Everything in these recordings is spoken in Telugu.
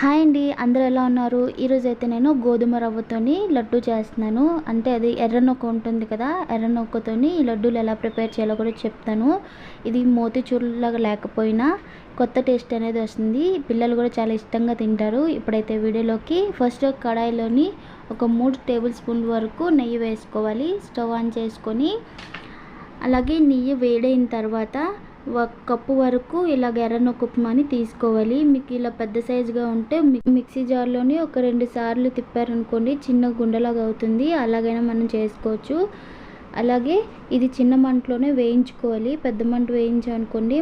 హాయ్ అండి అందరూ ఎలా ఉన్నారు? ఈరోజు అయితే నేను గోధుమ రవ్వతోని లడ్డు చేస్తున్నాను. అంటే అది ఎర్ర నొక్క ఉంటుంది కదా ఎర్ర నొక్కతోని ఈ లడ్డూలు ఎలా ప్రిపేర్ చేయాలో కూడా చెప్తాను. ఇది మోతిచూరులాగా లేకపోయినా కొత్త టేస్ట్ అనేది వస్తుంది. పిల్లలు కూడా చాలా ఇష్టంగా తింటారు. ఇప్పుడైతే వీడియోలోకి ఫస్ట్ కడాయిలోని ఒక మూడు టేబుల్ స్పూన్ వరకు నెయ్యి వేసుకోవాలి. స్టవ్ ఆన్ చేసుకొని అలాగే నెయ్యి వేడైన తర్వాత ఒక కప్పు వరకు ఇలాగ ఎర్రనొక్క ఉప్మాని తీసుకోవాలి. మీకు ఇలా పెద్ద సైజుగా ఉంటే మిక్సీ జార్లోని ఒక రెండు సార్లు తిప్పారనుకోండి చిన్న గుండెలాగా అవుతుంది. అలాగైనా మనం చేసుకోవచ్చు. అలాగే ఇది చిన్న మంటలోనే వేయించుకోవాలి. పెద్ద మంట వేయించామనుకోండి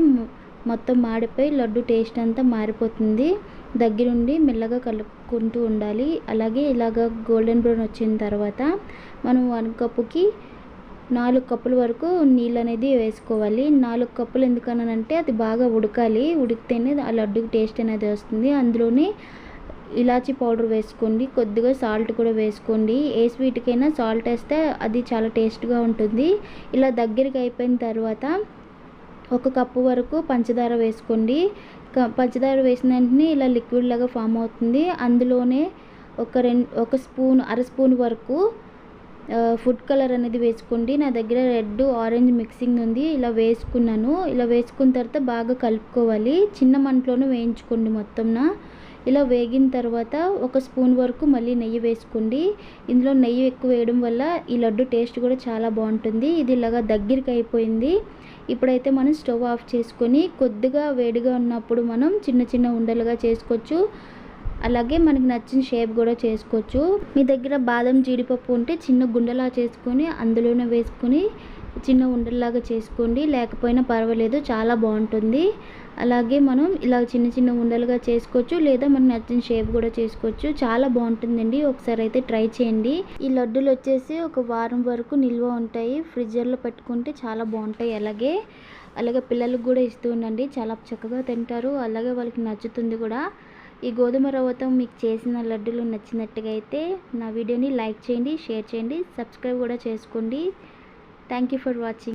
మొత్తం మాడిపోయి లడ్డు టేస్ట్ అంతా మారిపోతుంది. దగ్గరుండి మెల్లగా కలుపుకుంటూ ఉండాలి. అలాగే ఇలాగ గోల్డెన్ బ్రౌన్ వచ్చిన తర్వాత మనం వన్ కప్పుకి నాలుగు కప్పుల వరకు నీళ్ళు అనేది వేసుకోవాలి. నాలుగు కప్పులు ఎందుకనంటే అది బాగా ఉడకాలి. ఉడికితేనే ఆ లడ్డుకి టేస్ట్ అనేది వస్తుంది. అందులోనే ఇలాచీ పౌడర్ వేసుకోండి. కొద్దిగా సాల్ట్ కూడా వేసుకోండి. ఏ స్వీట్కైనా సాల్ట్ వేస్తే అది చాలా టేస్ట్గా ఉంటుంది. ఇలా దగ్గరికి అయిపోయిన తర్వాత ఒక కప్పు వరకు పంచదార వేసుకోండి. పంచదార వేసిన వెంటనే ఇలా లిక్విడ్ లాగా ఫామ్ అవుతుంది. అందులోనే ఒక రెండు ఒక స్పూన్ అర స్పూన్ వరకు ఫుడ్ కలర్ అనేది వేసుకోండి. నా దగ్గర రెడ్ ఆరెంజ్ మిక్సింగ్ ఉంది. ఇలా వేసుకున్నాను. ఇలా వేసుకున్న తర్వాత బాగా కలుపుకోవాలి. చిన్న మంటలోనే వేయించుకోండి మొత్తంన ఇలా వేగిన తర్వాత ఒక స్పూన్ వరకు మళ్ళీ నెయ్యి వేసుకోండి. ఇందులో నెయ్యి ఎక్కువ వేయడం వల్ల ఈ లడ్డు టేస్ట్ కూడా చాలా బాగుంటుంది. ఇది ఇలాగా దగ్గరికి అయిపోయింది. ఇప్పుడైతే మనం స్టవ్ ఆఫ్ చేసుకొని కొద్దిగా వేడిగా ఉన్నప్పుడు మనం చిన్న చిన్న ఉండలుగా చేసుకోవచ్చు. అలాగే మనకి నచ్చిన షేప్ కూడా చేసుకోవచ్చు. మీ దగ్గర బాదం జీడిపప్పు ఉంటే చిన్న గుండెలా చేసుకొని అందులోనే వేసుకొని చిన్న ఉండల్లాగా చేసుకోండి. లేకపోయినా పర్వాలేదు చాలా బాగుంటుంది. అలాగే మనం ఇలా చిన్న చిన్న ఉండలుగా చేసుకోవచ్చు లేదా మనకు నచ్చిన షేప్ కూడా చేసుకోవచ్చు. చాలా బాగుంటుందండి. ఒకసారి అయితే ట్రై చేయండి. ఈ లడ్డూలు వచ్చేసి ఒక వారం వరకు నిల్వ ఉంటాయి. ఫ్రిడ్జర్లో పెట్టుకుంటే చాలా బాగుంటాయి. అలాగే అలాగే పిల్లలకు కూడా ఇస్తూ ఉండండి. చాలా చక్కగా తింటారు. అలాగే వాళ్ళకి నచ్చుతుంది కూడా. ఈ గోధుమ రవ్వతో మీకు చేసిన లడ్డూలు నచ్చినట్టుగా అయితే నా వీడియోని లైక్ చేయండి షేర్ చేయండి సబ్స్క్రైబ్ కూడా చేసుకోండి. Thank you for watching